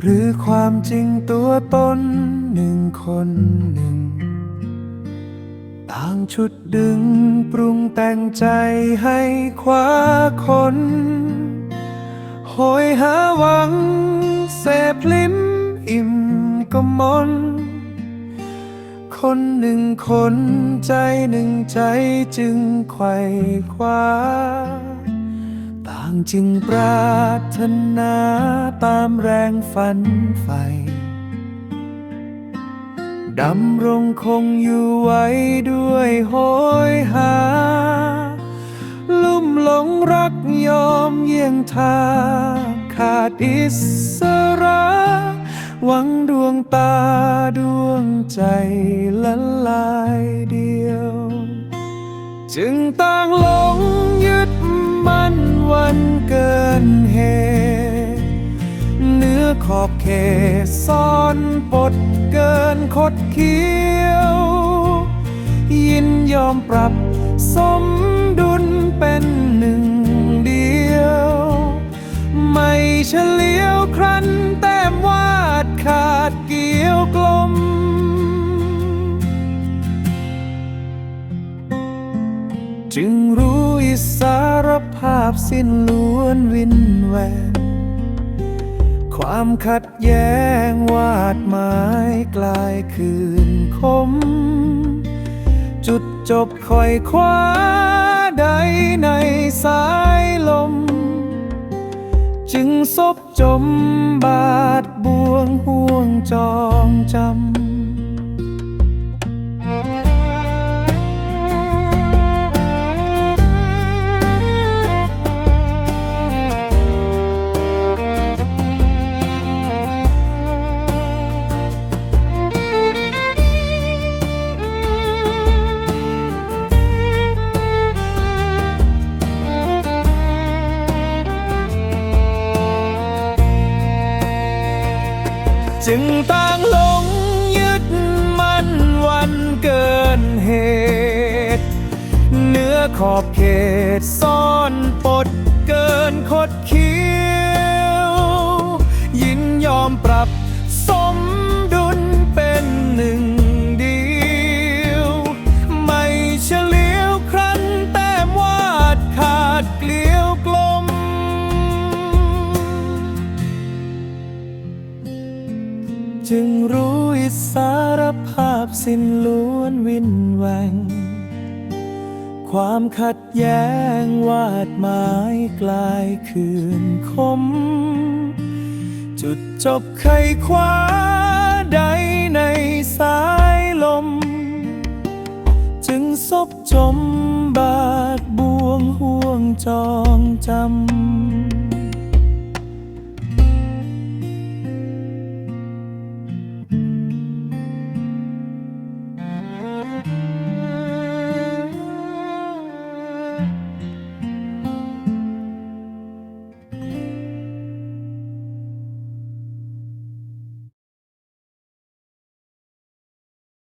หรือความจริงตัวตนหนึ่งคนหนึ่ง ต่างชุดดึงปรุงแต่งใจให้คว้าคนโหยหาหวัง เสพลิ้มอิ่มก็มน คนหนึ่งคนใจหนึ่งใจจึงไขว่คว้า ต่างจึงปรารถนาตามแรงฝันใฝ่ดำรงคงอยู่ไว้ด้วยโหยหา ลุ่มหลงรักยอมเยี่ยงทา ขาดอิสระ หวังดวงตาดวงใจละลายเดียว จึงต่างลง ขอบเขตซ่อนปดเกินคดเคี้ยว ยินยอมปรับสมดุลเป็นหนึ่งเดียว ไม่เฉลียวครันแต้มวาดขาดเกี่ยวกลมจึงรู้อิสารภาพสิ้นล้วนวินแวว ความขัดแย้งวาดหมายกลายคืนคม จุดจบคอยคว้าใดในสายลม จึงซบจมบาดบ่วงห่วงจองจำ จึงต่างหลงยึดมั่นวันเกินเหตุเนื้อขอบเขตซ่อนปดเกินคดเคี้ยวยินยอมปรับ จึงรู้อิสารภาพสิ้นล้วนวินแหวง ความขัดแย้งวาดหมายกลายคืนคม จุดจบไขคว้าใดในสายลม จึงซบจมบาดบ่วงห่วงจองจำ